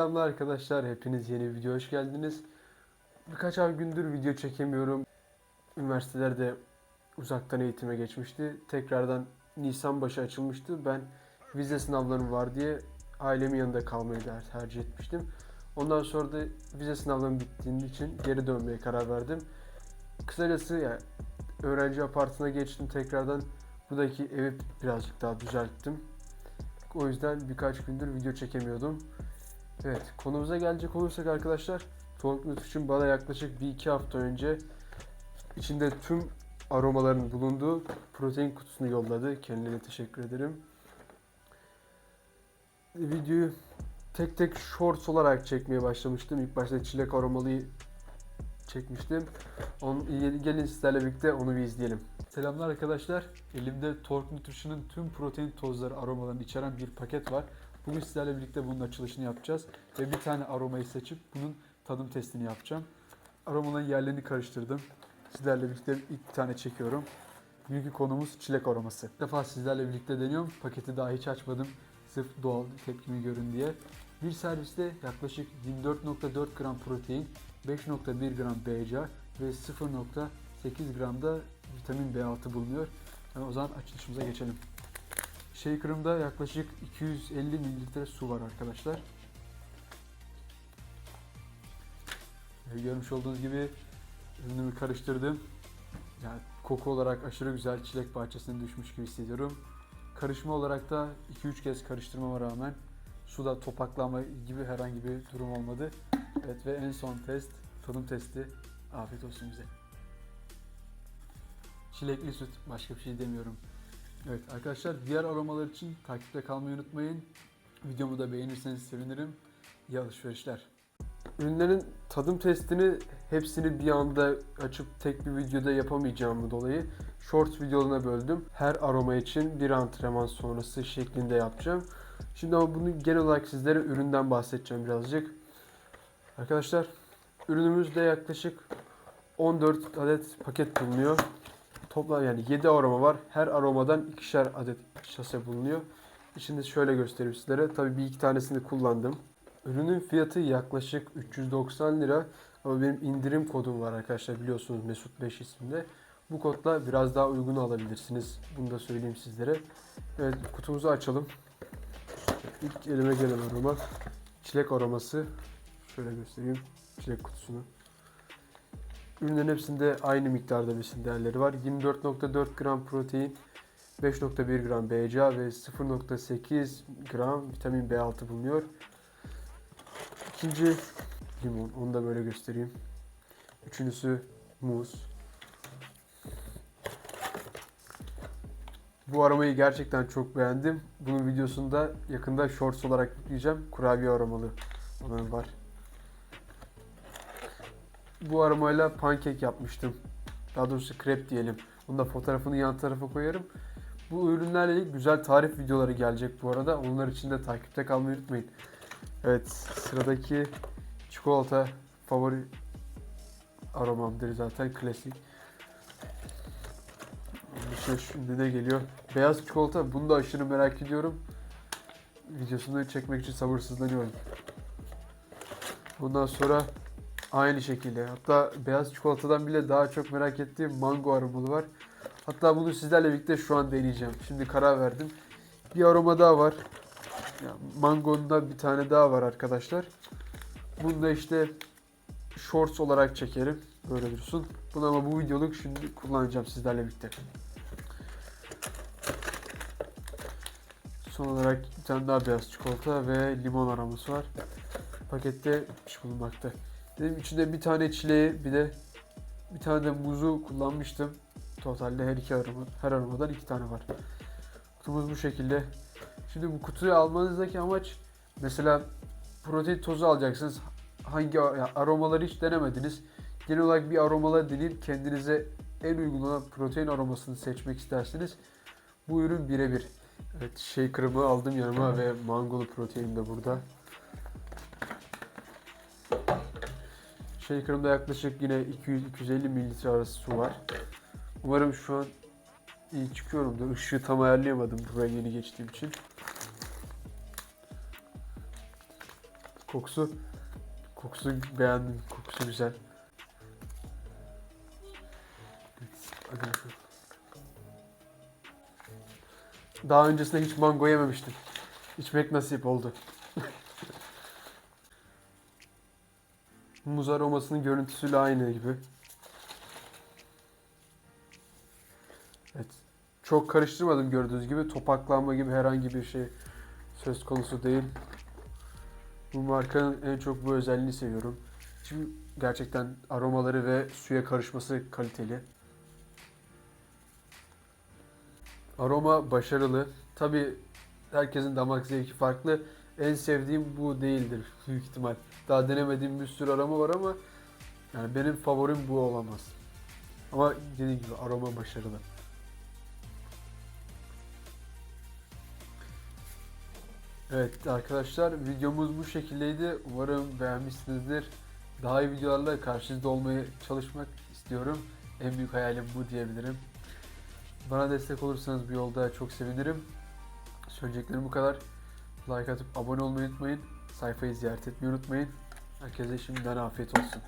Selamlar arkadaşlar, hepiniz yeni bir hoş geldiniz. Birkaç ay gündür video çekemiyorum. Üniversitelerde uzaktan eğitime geçmişti. Tekrardan Nisan başı açılmıştı. Ben vize sınavlarım var diye ailemin yanında kalmayı tercih etmiştim. Ondan sonra da vize sınavlarım bittiğinde için geri dönmeye karar verdim. Kısacası yani öğrenci apartına geçtim tekrardan. Buradaki evi birazcık daha düzelttim. O yüzden birkaç gündür video çekemiyordum. Evet, konumuza gelecek olursak arkadaşlar, Talk Nutrition bana yaklaşık bir iki hafta önce içinde tüm aromaların bulunduğu protein kutusunu yolladı. Kendine teşekkür ederim. Videoyu tek tek shorts olarak çekmeye başlamıştım. İlk başta çilek aromalıyı çekmiştim. Onu, gelin sizlerle birlikte onu bir izleyelim. Selamlar arkadaşlar. Elimde Tork Nutrition'ın tüm protein tozları aromalarını içeren bir paket var. Bugün sizlerle birlikte bunun açılışını yapacağız. Ve bir tane aromayı seçip bunun tadım testini yapacağım. Aromaların yerlerini karıştırdım. Sizlerle birlikte ilk bir tane çekiyorum. Bugünkü konumuz çilek aroması. İlk defa sizlerle birlikte deniyorum. Paketi daha hiç açmadım. Sırf doğal tepkimi görün diye. Bir serviste yaklaşık 24.4 gram protein, 5.1 gram BCA ve 0.8 gram da vitamin B6 bulunuyor. Yani o zaman açılışımıza geçelim. Shaker'ımda yaklaşık 250 mililitre su var arkadaşlar. Ee, Görmüş olduğunuz gibi ürünümü karıştırdım. Yani koku olarak aşırı güzel çilek bahçesine düşmüş gibi hissediyorum. Karışma olarak da 2-3 kez karıştırmama rağmen suda topaklanma gibi herhangi bir durum olmadı. Evet ve en son test, tadım testi. Afiyet olsun bize. Çilekli süt, başka bir şey demiyorum. Evet arkadaşlar diğer aromalar için takipte kalmayı unutmayın. Videomu da beğenirseniz sevinirim. İyi alışverişler. Ürünlerin tadım testini hepsini bir anda açıp tek bir videoda yapamayacağımı dolayı short videolarına böldüm. Her aroma için bir antrenman sonrası şeklinde yapacağım. Şimdi ama bunu genel olarak sizlere üründen bahsedeceğim birazcık. Arkadaşlar ürünümüzde yaklaşık 14 adet paket bulunuyor. Toplam yani 7 aroma var. Her aromadan ikişer adet şase bulunuyor. İçinde şöyle göstereyim sizlere. Tabii bir iki tanesini kullandım. Ürünün fiyatı yaklaşık 390 lira. Ama benim indirim kodum var arkadaşlar biliyorsunuz Mesut 5 isminde. Bu kodla biraz daha uygun alabilirsiniz. Bunu da söyleyeyim sizlere. Evet kutumuzu açalım. İlk elime gelen aroma çilek aroması. Şöyle göstereyim çilek kutusunu. Ürünlerin hepsinde aynı miktarda besin değerleri var. 24.4 gram protein, 5.1 gram BCA ve 0.8 gram vitamin B6 bulunuyor. İkinci limon, onu da böyle göstereyim. Üçüncüsü muz. Bu aromayı gerçekten çok beğendim. Bunun videosunu da yakında shorts olarak yükleyeceğim. Kurabiye aromalı olan var. Bu aromayla pankek yapmıştım. Daha doğrusu krep diyelim. Onun da fotoğrafını yan tarafa koyarım. Bu ürünlerle ilgili güzel tarif videoları gelecek bu arada. Onlar için de takipte kalmayı unutmayın. Evet sıradaki çikolata favori aromamdır zaten klasik. İşte şimdi ne geliyor? Beyaz çikolata. Bunu da aşırı merak ediyorum. Videosunu çekmek için sabırsızlanıyorum. Bundan sonra aynı şekilde. Hatta beyaz çikolatadan bile daha çok merak ettiğim mango aromalı var. Hatta bunu sizlerle birlikte şu an deneyeceğim. Şimdi karar verdim. Bir aroma daha var. Ya, mangonun da bir tane daha var arkadaşlar. Bunu da işte shorts olarak çekerim. Böyle dursun. Bunu ama bu videoluk şimdi kullanacağım sizlerle birlikte. Son olarak bir tane daha beyaz çikolata ve limon aroması var. Pakette bulunmakta. Benim içinde bir tane çileği bir de bir tane de muzu kullanmıştım. Totalde her iki aroma, her aromadan iki tane var. Kutumuz bu şekilde. Şimdi bu kutuyu almanızdaki amaç mesela protein tozu alacaksınız. Hangi aromaları hiç denemediniz. Genel olarak bir aromaları deneyip kendinize en uygun protein aromasını seçmek istersiniz. Bu ürün birebir. Evet shaker'ımı aldım yanıma ve mangolu proteinim de burada. Shaker'ımda yaklaşık yine 200-250 mililitre arası su var. Umarım şu an iyi çıkıyorumdur. Işığı tam ayarlayamadım buraya yeni geçtiğim için. Kokusu kokusu beğendim. Kokusu güzel. Daha öncesinde hiç mango yememiştim. İçmek nasip oldu. Muz aromasının görüntüsüyle aynı gibi. Evet. Çok karıştırmadım gördüğünüz gibi. Topaklanma gibi herhangi bir şey söz konusu değil. Bu markanın en çok bu özelliğini seviyorum. Şimdi gerçekten aromaları ve suya karışması kaliteli. Aroma başarılı. Tabi herkesin damak zevki farklı. En sevdiğim bu değildir büyük ihtimal. Daha denemediğim bir sürü aroma var ama yani benim favorim bu olamaz. Ama dediğim gibi aroma başarılı. Evet arkadaşlar videomuz bu şekildeydi. Umarım beğenmişsinizdir. Daha iyi videolarla karşınızda olmaya çalışmak istiyorum. En büyük hayalim bu diyebilirim. Bana destek olursanız bu yolda çok sevinirim. Söyleyeceklerim bu kadar. Like atıp abone olmayı unutmayın. Sayfayı ziyaret etmeyi unutmayın. Herkese şimdiden afiyet olsun.